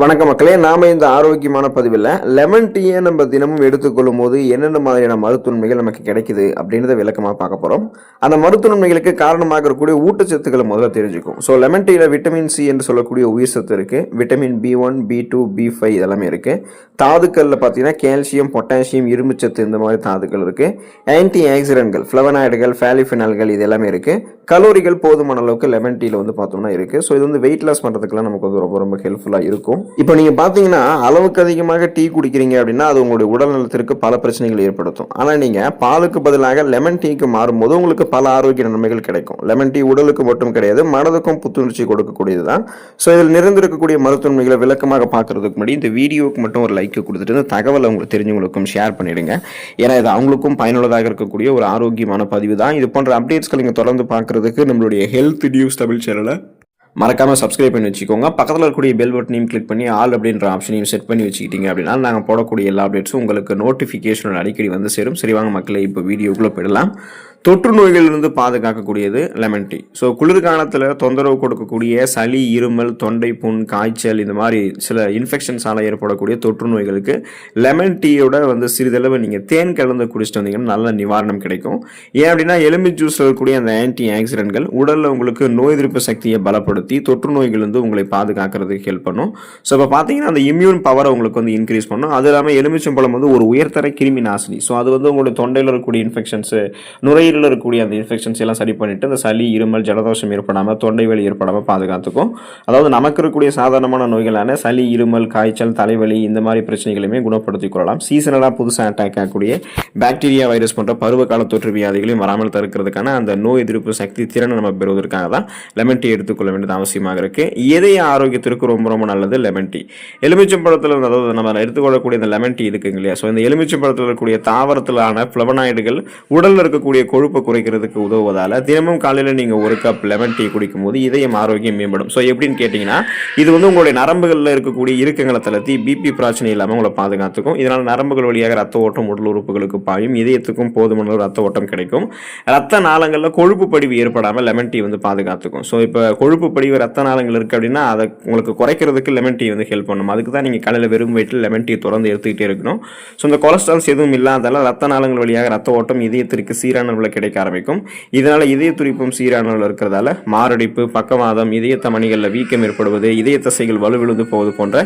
வணக்க மக்களே நாம இந்த ஆரோக்கியமான பதிவில் லெமன் டீயை நம்ம தினமும் எடுத்துக்கொள்ளும் போது என்னென்ன மாதிரியான மருத்துவன்மைகள் நமக்கு கிடைக்குது அப்படின்றத விளக்கமாக பார்க்க போகிறோம் அந்த மருத்துவன்மைகளுக்கு காரணமாக இருக்கக்கூடிய ஊட்டச்சத்துக்களை முதல்ல தெரிஞ்சுக்கும் ஸோ லெமன் டீயில் விட்டமின் சி என்று சொல்லக்கூடிய உயிர் சத்து இருக்குது vitamin B one B two B five இதெல்லாமே இருக்குது தாதுக்களில் பார்த்தீங்கன்னா கால்சியம் பொட்டாசியம் இரும்புச்சத்து இந்த மாதிரி தாதுக்கள் இருக்குது ஆன்டி ஆக்சிடென்ட்கள் ஃப்ளவனாய்டுகள் ஃபேலிஃபினால்கள் இது எல்லாமே இருக்குது கலோரிகள் போதுமான அளவுக்கு லெமன் டீயில் வந்து பார்த்தோம்னா இருக்குது ஸோ இது வந்து வெயிட் லாஸ் பண்ணுறதுக்குலாம் நமக்கு வந்து ரொம்ப ரொம்ப ஹெல்ப்ஃபுல்லாக இருக்கும். இப்போ நீங்கள் பார்த்தீங்கன்னா அளவுக்கு அதிகமாக டீ குடிக்கிறீங்க அப்படின்னா அது உங்களுடைய உடல் நலத்திற்கு பல பிரச்சனைகள் ஏற்படுத்தும். ஆனால் நீங்கள் பாலுக்கு பதிலாக லெமன் டீக்கு மாறும்போது உங்களுக்கு பல ஆரோக்கிய நன்மைகள் கிடைக்கும். லெமன் டீ உடலுக்கு மட்டும் கிடையாது மனதுக்கும் புத்துணர்ச்சி கொடுக்கக்கூடியது தான் ஸோ இதில் நிறைந்திருக்கக்கூடிய மருத்துவமைகளை விளக்கமாக பார்க்கறதுக்கு முன்னாடி இந்த வீடியோவுக்கு மட்டும் ஒரு லைக் கொடுத்துட்டு இந்த தகவலை உங்களுக்கு தெரிஞ்சவங்களுக்கும் ஷேர் பண்ணிடுங்க. ஏன்னா இது அவங்களுக்கும் பயனுள்ளதாக இருக்கக்கூடிய ஒரு ஆரோக்கியமான பதிவு தான் இது போன்ற அப்டேட்ஸ்கள் நீங்கள் தொடர்ந்து பார்க்குறதுக்கு நம்மளுடைய ஹெல்த் நியூஸ் தமிழ் சேனலை மறக்காமல் சப்ஸ்கிரைப் பண்ணி வச்சுக்கோங்க. பக்கத்தில் இருக்கக்கூடிய பெல் பட்டனையும் கிளிக் பண்ணி ஆல் அப்படின்ற ஆப்ஷனையும் செட் பண்ணி வச்சுக்கிட்டீங்க அப்படின்னா நாங்கள் போடக்கூடிய எல்லா அப்டேட்ஸும் உங்களுக்கு நோட்டிஃபிகேஷனோட அடிக்கடி வந்து சேரும். சரி வாங்க மக்களை இப்போ வீடியோக்குள்ளே போயிடலாம். தொற்று நோய்களிலிருந்து பாதுகாக்கக்கூடியது லெமன் டீ ஸோ குளிர்காலத்தில் தொந்தரவு கொடுக்கக்கூடிய சளி இருமல் தொண்டை புண் காய்ச்சல் இந்த மாதிரி சில இன்ஃபெக்ஷன்ஸால் ஏற்படக்கூடிய தொற்று நோய்களுக்கு லெமன் டீயோட வந்து சிறிதளவு நீங்கள் தேன் கலந்து குடிச்சிட்டு வந்தீங்கன்னா நல்ல நிவாரணம் கிடைக்கும். ஏன் அப்படின்னா எலும்பி ஜூஸில் இருக்கக்கூடிய அந்த ஆன்டி ஆக்சிடென்ட்கள் உடலில் உங்களுக்கு நோய் எதிர்ப்பு சக்தியை பலப்படுத்தி தொற்று நோய்கள் வந்து உங்களை பாதுகாக்கிறதுக்கு ஹெல்ப் பண்ணும். ஸோ இப்போ பார்த்தீங்கன்னா அந்த இம்யூன் பவரை உங்களுக்கு வந்து இன்க்ரீஸ் பண்ணும். அது இல்லாமல் எலுமிச்சம்பழம் வந்து ஒரு உயர்தர கிருமி நாசினி. ஸோ அது வந்து உங்களுடைய தொண்டையில் இருக்கக்கூடிய இன்ஃபெக்ஷன்ஸு நுரையீரலில் இருக்கக்கூடிய அந்த இன்ஃபெக்ஷன்ஸ் எல்லாம் சரி பண்ணிட்டு அந்த சளி இருமல் ஜலதோஷம் ஏற்படாமல் தொண்டை வலி ஏற்படாமல் பாதுகாத்துக்கும். அதாவது நமக்கு இருக்கக்கூடிய சாதாரணமான நோய்களான சளி இருமல் காய்ச்சல் தலைவலி இந்த மாதிரி பிரச்சனைகளையுமே குணப்படுத்திக் கொள்ளலாம். சீசனலாக புதுசாக அட்டாக் ஆகக்கூடிய பாக்டீரியா வைரஸ் போன்ற பருவகால தொற்று வியாதிகளையும் வராமல் தடுக்கிறதுக்கான அந்த நோய் எதிர்ப்பு சக்தி திறனை நம்ம பெறுவதற்காக தான் லெமன் டீ எடுத்துக்கொள்ள வேண்டியது அவசியமாக இருக்கு. இதய ஆரோக்கியத்திற்கு ரொம்ப ரொம்ப நல்லது? லெமன் டீ எலுமிச்சம்பழத்தில் அதாவது நம்ம எடுத்துக்கொள்ளக்கூடிய இந்த லெமன் டீ இருக்குங்க இல்லையா? ஸோ இந்த எலுமிச்சம்பழத்தில் இருக்கக்கூடிய தாவரத்திலான ஃப்ளவனாய்டுகள் உடலில் இருக்கக்கூடிய கொழுப்பை குறைக்கிறதுக்கு உதவுவதால் தினமும் காலையில் நீங்கள் ஒரு கப் லெமன் டீ குடிக்கும்போது இதயம் ஆரோக்கியம் மேம்படும். ஸோ எப்படின்னு கேட்டிங்கன்னா இது வந்து உங்களுடைய நரம்புகளில் இருக்கக்கூடிய இறுக்கங்களை தளர்த்தி பிபி பிரச்சனை இல்லாமல் உங்களை பாதுகாத்துக்கும். இதனால் நரம்புகள் வழியாக ரத்த ஓட்டம் உடல் உறுப்புகளுக்கு பாயும். இதயத்துக்கும் போதுமான ஒரு ரத்த ஓட்டம் கிடைக்கும். ரத்த நாளங்களில் கொழுப்பு படிவு ஏற்படாமல் லெமன் டீ வந்து பாதுகாத்துக்கும். ஸோ இப்போ கொழுப்பு படிவு ரத்த நாளங்கள் இருக்குது அப்படின்னா அதை உங்களுக்கு குறைக்கிறதுக்கு லெமன் டீ வந்து ஹெல்ப் பண்ணும். அதுக்கு தான் நீங்கள் காலையில் வெறும் வயிற்றில் லெமன் டீ தொடர்ந்து எடுத்துக்கிட்டே இருக்கணும். ஸோ இந்த கொலஸ்ட்ரால்ஸ் எதுவும் இல்லாதால ரத்த நாளங்கள் வழியாக ரத்த ஓட்டம் இதயத்திற்கு சீரான அளவில் கிடைக்க ஆரம்பிக்கும். இதனால் இதய துடிப்பும் சீரானல் இருக்கிறதால மாரடைப்பு பக்கவாதம் இதய தமணிகளில் வீக்கம் ஏற்படுவது இதய தசைகள் வலுவிழுந்து போவது போன்ற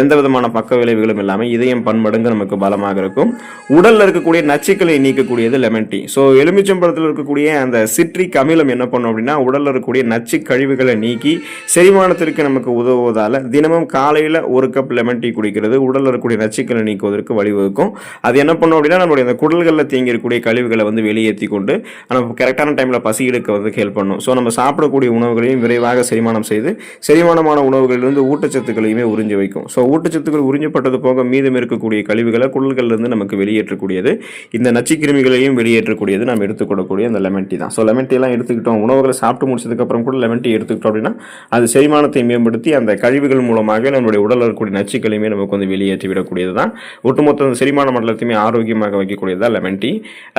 எந்த விதமான பக்க விளைவுகளும் இல்லாமல் இதயம் பன்மடங்கு நமக்கு பலமாக இருக்கும். உடலில் இருக்கக்கூடிய நச்சுக்களை நீக்கக்கூடியது லெமன் டீ ஸோ எலுமிச்சம்பழத்தில் இருக்கக்கூடிய அந்த சிட்ரிக் அமிலம் என்ன பண்ணும் அப்படின்னா உடலில் இருக்கக்கூடிய நச்சு கழிவுகளை நீக்கி செரிமானத்திற்கு நமக்கு உதவுவதால் தினமும் காலையில் ஒரு கப் லெமன் டீ குடிக்கிறது உடலில் இருக்கக்கூடிய நச்சுக்களை நீக்குவதற்கு வழிவகுக்கும். அது என்ன பண்ணும் அப்படின்னா நம்மளுடைய அந்த குடல்களில் தேங்கியிருக்கக்கூடிய கழிவுகளை வந்து வெளியேற்றி கொண்டு நம்ம கரெக்டான டைமில் பசி எடுக்க வந்து ஹெல்ப் பண்ணும். ஸோ நம்ம சாப்பிடக்கூடிய உணவுகளையும் விரைவாக செரிமானம் செய்து செரிமானமான உணவுகளிலிருந்து ஊட்டச்சத்துக்களையுமே உறிஞ்சி வைக்கும். ஸோ ஊட்டச்சத்துக்கள் உறிஞ்சப்பட்டது போக மீதம் இருக்கக்கூடிய கழிவுகளை குழல்கள்லேருந்து நமக்கு வெளியேற்றக்கூடியது. இந்த நச்சுக்கிருமிகளையும் வெளியேற்றக்கூடியது நம்ம எடுத்துக்கொள்ளக்கூடிய அந்த லெமன் டீ தான். ஸோ லெமன் டீலாம் எடுத்துக்கிட்டோம். உணவுகளை சாப்பிட்டு முடிச்சதுக்கப்புறம் கூட லெமன் டீ எடுத்துக்கிட்டோம் அப்படின்னா அது செரிமானத்தை மேம்படுத்தி அந்த கழிவுகள் மூலமாக நம்மளுடைய உடலில் இருக்கக்கூடிய நச்சுக்களையுமே நமக்கு வந்து வெளியேற்றி விடக்கூடியது தான் ஒட்டுமொத்த அந்த செரிமான மண்டலத்தையுமே ஆரோக்கியமாக வைக்கக்கூடியது தான் லெமன் டீ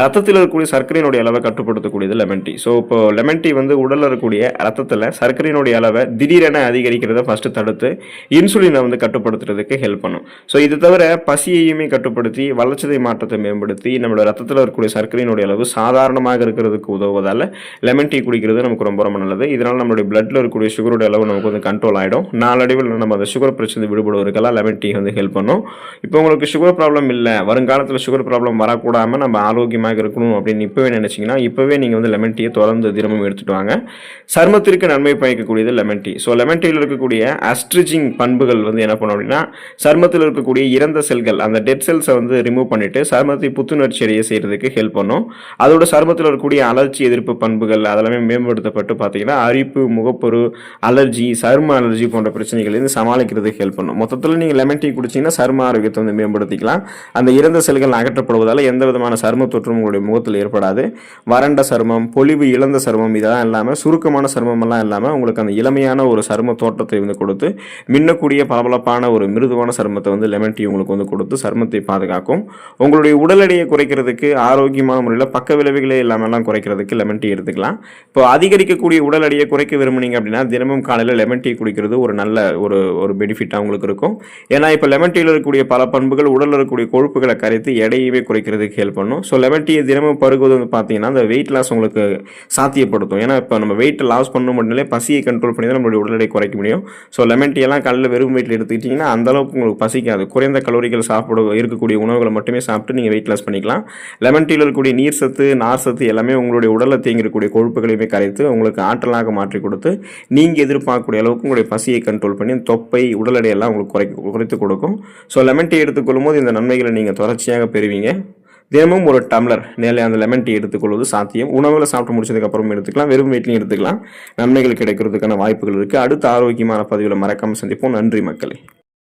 ரத்தத்தில் இருக்கக்கூடிய சர்க்கரையினுடைய அளவை கட்டுப்படுத்தக்கூடியது லெமன் டீ ஸோ இப்போ லெமன் டீ வந்து உடலில் இருக்கக்கூடிய ரத்தத்தில் சர்க்கரையினுடைய அளவை திடீரென அதிகரிக்கிறத ஃபஸ்ட்டு தடுத்து இன்சுலினை வந்து கட்டுப்படுத்துறதுக்கு ஹெல்ப் பண்ணும். ஸோ இது தவிர பசியையுமே கட்டுப்படுத்தி வளர்ச்சிதை மாற்றத்தை மேம்படுத்தி நம்மளோட ரத்தத்தில் இருக்கக்கூடிய சர்க்கரையினுடைய அளவு சாதாரணமாக இருக்கிறதுக்கு உதவுவதால் லெமன் டீ குடிக்கிறது நமக்கு ரொம்ப ரொம்ப நல்லது. இதனால் நம்மளுடைய பிளட்டில் இருக்கக்கூடிய சுகருடைய அளவு நமக்கு வந்து கண்ட்ரோல் ஆகிடும் நாளடைவில் நம்ம அந்த சுகர் பிரச்சனை விடுபடுவதற்கெல்லாம் லெமன் டீ வந்து ஹெல்ப் பண்ணும். இப்போ உங்களுக்கு சுகர் ப்ராப்ளம் இல்லை. வருங்காலத்தில் சுகர் ப்ராப்ளம் வரக்கூடாமல் நம்ம ஆரோக்கியமாக இருக்கணும் அப்படின்னு இப்போவே வச்சிங்கன்னா இப்போவே நீங்கள் வந்து லெமன் டீயை தொடர்ந்து தினமும் எடுத்துட்டு வாங்க. சர்மத்திற்கு நன்மை பயக்கக்கூடியது லெமன் டீ ஸோ லெமன் டீயில் இருக்கக்கூடிய அஸ்ட்ரிஜிங் பண்புகள் வந்து என்ன பண்ணும் அப்படின்னா சர்மத்தில் இருக்கக்கூடிய இறந்த செல்கள் அந்த டெட் செல்ஸை வந்து ரிமூவ் பண்ணிட்டு சர்மத்தை புத்துணர்ச்சி அடைய செய்கிறதுக்கு ஹெல்ப் பண்ணும். அதோட சர்மத்தில் இருக்கக்கூடிய அலர்ச்சி எதிர்ப்பு பண்புகள் அதெல்லாமே மேம்படுத்தப்பட்டு பார்த்தீங்கன்னா அரிப்பு முகப்பொரு அலர்ஜி சரும அலர்ஜி போன்ற பிரச்சனைகள் வந்து சமாளிக்கிறதுக்கு ஹெல்ப் பண்ணும். மொத்தத்தில் நீங்கள் லெமன் டீ குடிச்சிங்கன்னா சரும ஆரோக்கியத்தை வந்து மேம்படுத்திக்கலாம். அந்த இறந்த செல்கள் அகற்றப்படுவதால் எந்த விதமான சரும தொற்றும் உங்களுடைய முகத்தில் ஏற்படாது. வறண்ட சருமம் பொலிவு இழந்த சருமம் இதெல்லாம் இல்லாமல் சுருக்கமான சருமம் எல்லாம் இல்லாமல் உங்களுக்கு அந்த இளமையான ஒரு சரும தோற்றத்தை வந்து கொடுத்து மின்னக்கூடிய பளபளப்பான ஒரு மிருதுவான சருமத்தை வந்து லெமன் டீ உங்களுக்கு வந்து கொடுத்து சருமத்தை பாதுகாக்கும். உங்களுடைய உடல் எடையை குறைக்கிறதுக்கு ஆரோக்கியமான முறையில் பக்க விளைவுகளே இல்லாமல்லாம் குறைக்கிறதுக்கு லெமன் டீ எடுத்துக்கலாம். இப்போ அதிகரிக்கக்கூடிய உடல் எடையை குறைக்க விரும்புனீங்க அப்படின்னா தினமும் காலையில் லெமன் டீ குடிக்கிறது ஒரு நல்ல ஒரு ஒரு பெனிஃபிட்டாக உங்களுக்கு இருக்கும். ஏன்னா இப்போ லெமன் டீயில் இருக்கக்கூடிய பல பண்புகள் உடலில் இருக்கக்கூடிய கொழுப்புகளை கரைத்து எடையவே குறைக்கிறதுக்கு ஹெல்ப் பண்ணும். ஸோ லெமன் டீயை தினமும் பருகுவது வந்து பார்த்தீங்கன்னா அந்த வெயிட் லாஸ் உங்களுக்கு சாத்தியப்படுத்தும். ஏன்னா இப்போ நம்ம வெயிட் லாஸ் பண்ணணும் மட்டுமே பசியை கண்ட்ரோல் பண்ணி தான் நம்மளுடைய உடல் எடை குறைக்க முடியும். ஸோ லெமன் டீ எல்லாம் காலையில் வெறும் வெயிட்டில் எடுத்துக்கிட்டிங்கன்னா அந்த அளவுக்கு உங்களுக்கு பசிக்காது. குறைந்த கலோரிகள் சாப்பிட இருக்கக்கூடிய உணவுகளை மட்டுமே சாப்பிட்டு நீங்கள் வெயிட் லாஸ் பண்ணிக்கலாம். லெமன் டீயில் இருக்கக்கூடிய நீர் சத்து நார் சத்து எல்லாமே உங்களுடைய உடலில் தேங்கிருக்கக்கூடிய கொழுப்புகளையுமே கரைத்து உங்களுக்கு ஆற்றலாக மாற்றி கொடுத்து நீங்கள் எதிர்பார்க்கக்கூடிய அளவுக்கு உங்களுடைய பசியை கண்ட்ரோல் பண்ணி தொப்பை உடல் எடையெல்லாம் உங்களுக்கு குறை குறைத்து கொடுக்கும். ஸோ லெமன் டீ எடுத்துக்கொள்ளும் போது இந்த நன்மைகளை நீங்கள் தொடர்ச்சியாக பெறுவீங்க. தினமும் ஒரு டம்ளர் நேரில் அந்த லெமன் டீ எடுத்துக்கொள்வது சாத்தியம். உணவில் சாப்பிட்டு முடிச்சதுக்கப்புறமும் எடுத்துக்கலாம். வெறும் வீட்லையும் எடுத்துக்கலாம். நன்மைகள் கிடைக்கிறதுக்கான வாய்ப்புகள் இருக்குது அடுத்த ஆரோக்கியமான பதிவில் மறக்காமல் சந்திப்போம். நன்றி மக்களே.